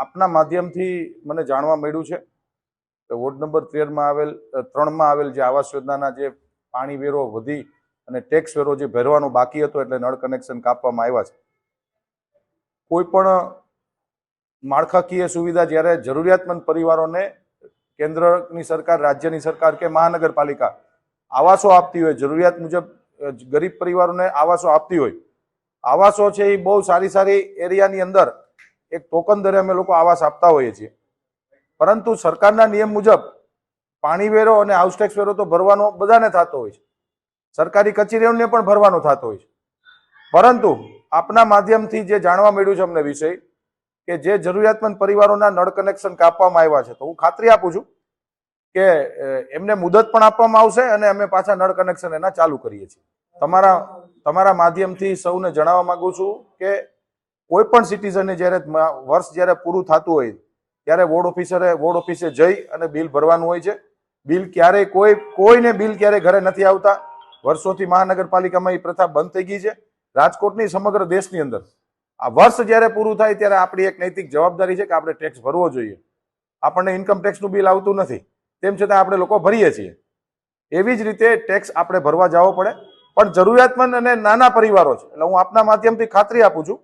આપના માધ્યમથી મને જાણવા મળ્યું છે કે વોર્ડ નંબર તેરમાં આવેલ ત્રણમાં આવેલ જે આવાસ યોજનાના જે પાણી વેરો વધી અને ટેક્સ વેરો જે ભરવાનો બાકી હતો એટલે નળ કનેક્શન કાપવામાં આવ્યા છે. કોઈ પણ માળખાકીય સુવિધા જ્યારે જરૂરિયાતમંદ પરિવારોને કેન્દ્રની સરકાર, રાજ્યની સરકાર કે મહાનગરપાલિકા આવાસો આપતી હોય, જરૂરિયાત મુજબ ગરીબ પરિવારોને આવાસો આપતી હોય, આવાસો છે એ બહુ સારી સારી એરિયાની અંદર એક ટોકન દરે અમે લોકો આવાસ આપતા હોઈએ છીએ. પરંતુ સરકારના નિયમ મુજબ પાણી વેરો અને હાઉસ ટેક્સ વેરો તો ભરવાનો બધાને થતો હોય છે. સરકારી કચેરીઓને પણ ભરવાનો થતો હોય છે. પરંતુ આપના માધ્યમથી જે જાણવા મળ્યું છે અમને વિષય કે જે જરૂરિયાતમંદ પરિવારોના નળ કનેક્શન કાપવામાં આવ્યા છે, તો હું ખાતરી આપું છું કે એમને મુદત પણ આપવામાં આવશે અને અમે પાછા નળ કનેક્શન એના ચાલુ કરીએ છીએ. તમારા તમારા માધ્યમથી સૌને જણાવવા માંગુ છું કે કોઈ પણ સિટીઝને જ્યારે વર્ષ જ્યારે પૂરું થતું હોય, ત્યારે વોર્ડ ઓફિસરે, વોર્ડ ઓફિસે જઈ અને બિલ ભરવાનું હોય છે. બિલ ક્યારેય કોઈ, કોઈને બિલ ક્યારેય ઘરે નથી આવતા. વર્ષોથી મહાનગરપાલિકામાં એ પ્રથા બંધ થઈ ગઈ છે. રાજકોટની સમગ્ર દેશની અંદર. આ વર્ષ જ્યારે પૂરું થાય ત્યારે આપણી એક નૈતિક જવાબદારી છે કે આપણે ટેક્સ ભરવો જોઈએ. આપણને ઇન્કમ ટેક્સનું બિલ આવતું નથી. તેમ છતાં આપણે લોકો ભરીએ છીએ. એવી જ રીતે ટેક્સ આપણે ભરવા જવો પડે. પણ જરૂરિયાતમંદ અને નાના પરિવારો છે. એટલે હું આપના માધ્યમથી ખાતરી આપું છું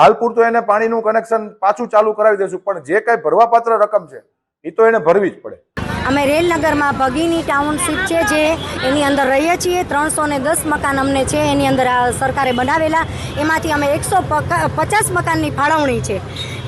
હાલ પૂરતું એને પાણીનું કનેક્શન પાછું ચાલુ કરાવી દઈશું, પણ જે કઈ ભરવાપાત્ર રકમ છે એ તો એને ભરવી જ પડે. અમે રેલનગરમાં ભગીની ટાઉનશીપ છે જે એની અંદર રહીએ છીએ, ત્રણસો ને દસ મકાન અમને છે, એની અંદર આ સરકારે બનાવેલા. એમાંથી અમે એકસો પચાસ મકાનની ફાળવણી છે.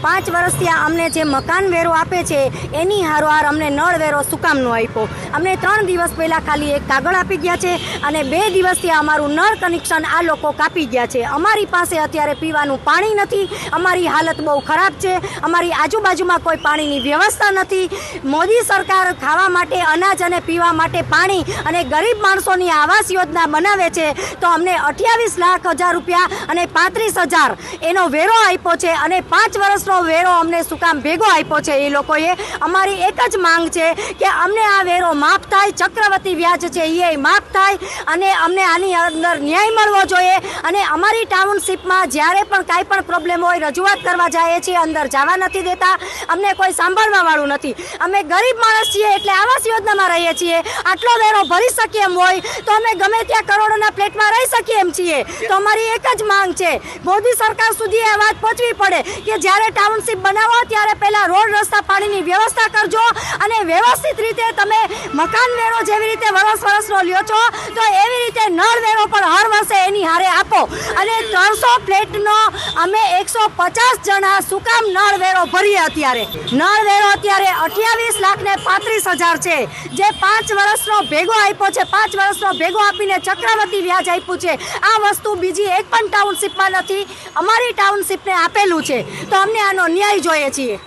પાંચ વર્ષથી અમને જે મકાન વેરો આપે છે, એની હારોહાર અમને નળ વેરો સુકામનો આપ્યો. અમને ત્રણ દિવસ પહેલાં ખાલી એક કાગળ આપી ગયા છે અને બે દિવસથી અમારું નળ કનેક્શન આ લોકો કાપી ગયા છે. અમારી પાસે અત્યારે પીવાનું પાણી નથી, અમારી હાલત બહુ ખરાબ છે, અમારી આજુબાજુમાં કોઈ પાણીની વ્યવસ્થા નથી. મોદી સરકાર ખાવા માટે અનાજ અને પીવા માટે પાણી અને ગરીબ માણસોની આવાસ યોજના બનાવે છે, તો અમને અઠ્યાવીસ લાખ હજાર રૂપિયા અને પાંત્રીસ હજાર એનો વેરો આપ્યો છે અને પાંચ વર્ષનો વેરો અમને શું કામ ભેગો આપ્યો છે એ લોકોએ? અમારી એક જ માંગ છે કે અમને આ વેરો માફ થાય, ચક્રવર્તી વ્યાજ છે એ માફ થાય અને અમને આની અંદર ન્યાય મળવો જોઈએ અને અમારી ટાઉનશીપમાં જ્યારે પણ કાંઈ પણ પ્રોબ્લેમ હોય, રજૂઆત કરવા જઈએ છીએ અંદર જવા નથી દેતા, અમને કોઈ સાંભળવા વાળું નથી. અમે ગરીબ માણસ છીએ એટલે આવાસ યોજનામાં રહીએ છીએ. આટલો વેરો ભરી શકીએ એમ હોય તો અમે ગમે ત્યાં કરોડોના પ્લેટમાં રહી શકીએ એમ છીએ. તો અમારી એક જ માંગ છે. મોદી સરકાર સુધી આ વાત પહોંચવી પડે કે જ્યારે ટાઉનશીપ બનાવો, ત્યારે પહેલા રોડ, રસ્તા, પાણીની વ્યવસ્થા કરજો અને વ્યવસ્થિત રીતે તમે મકાન વેરો જેવી રીતે વરસ વરસનો લ્યો છો, તો એવી રીતે નળ વેરો પણ હર વર્ષે એની હારે આપો અને ત્રણસો ફ્લેટનો અમે એકસો પચાસ જણા સુકામ કામ નળ વેરો ભરીએ અત્યારે. નળ વેરો અત્યારે અઠ્યાવીસ લાખ ને પાંત્રીસ હજાર છે. જે પાંચ વર્ષનો ભેગો આપ્યો છે પાંચ વર્ષનો ભેગો આપીને ચક્રવર્તી વ્યાજ આપ્યું છે. આ વસ્તુ બીજી એક પણ ટાઉનશીપમાં નથી અમારી ટાઉનશીપને આપેલું છે. તો અમને આનો ન્યાય જોઈએ છીએ.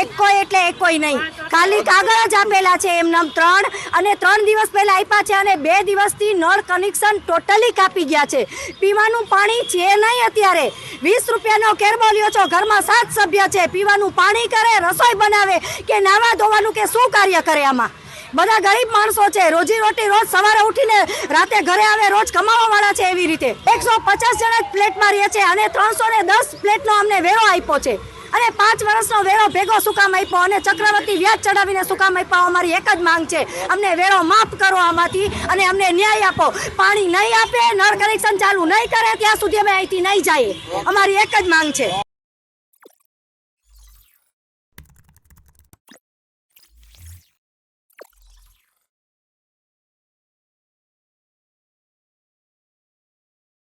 એક કોઈ એટલે એક કોઈ નહીં. ખાલી કાગળ જ આપેલા છે એમના ત્રણ અને ત્રણ દિવસ પહેલા આપ્યા છે અને બે દિવસથી નળ કનેક્શન ટોટલી કાપી ગયા છે. પીવાનું પાણી છે નહીં અત્યારે. વીસ રૂપિયાનો કેરબો લ્યો છો. ઘરમાં સાત સભ્ય છે. પીવાનું પાણી કરે, રસોઈ બનાવે કે નાવા ધોવાનું કે શું કાર્ય કરે આમાં? બધા ગરીબ માણસો છે. રોજી રોટી રોજ સવારે ઉઠીને રાતે ઘરે આવે, રોજ કમાવા વાળા છે એવી રીતે. એકસો પચાસ જણા પ્લેટમાં રહે છે અને ત્રણસો ને દસ પ્લેટનો અમને વેરો આપ્યો છે. અને પાંચ વર્ષનો વેળો ભેગો શું કામ આપ્યો અને ચક્રવર્તી વ્યાજ ચડાવીને શું કામ આપ્યો અમારી એક જ માંગ છે. અમને વેળો માફ કરો આમાંથી અને અમને ન્યાય આપો. પાણી નહીં આપે, નળ કનેક્શન ચાલુ નહીં કરે, ત્યાં સુધી અમે અહીંથી નહીં જઈએ. અમારી એક જ માંગ છે.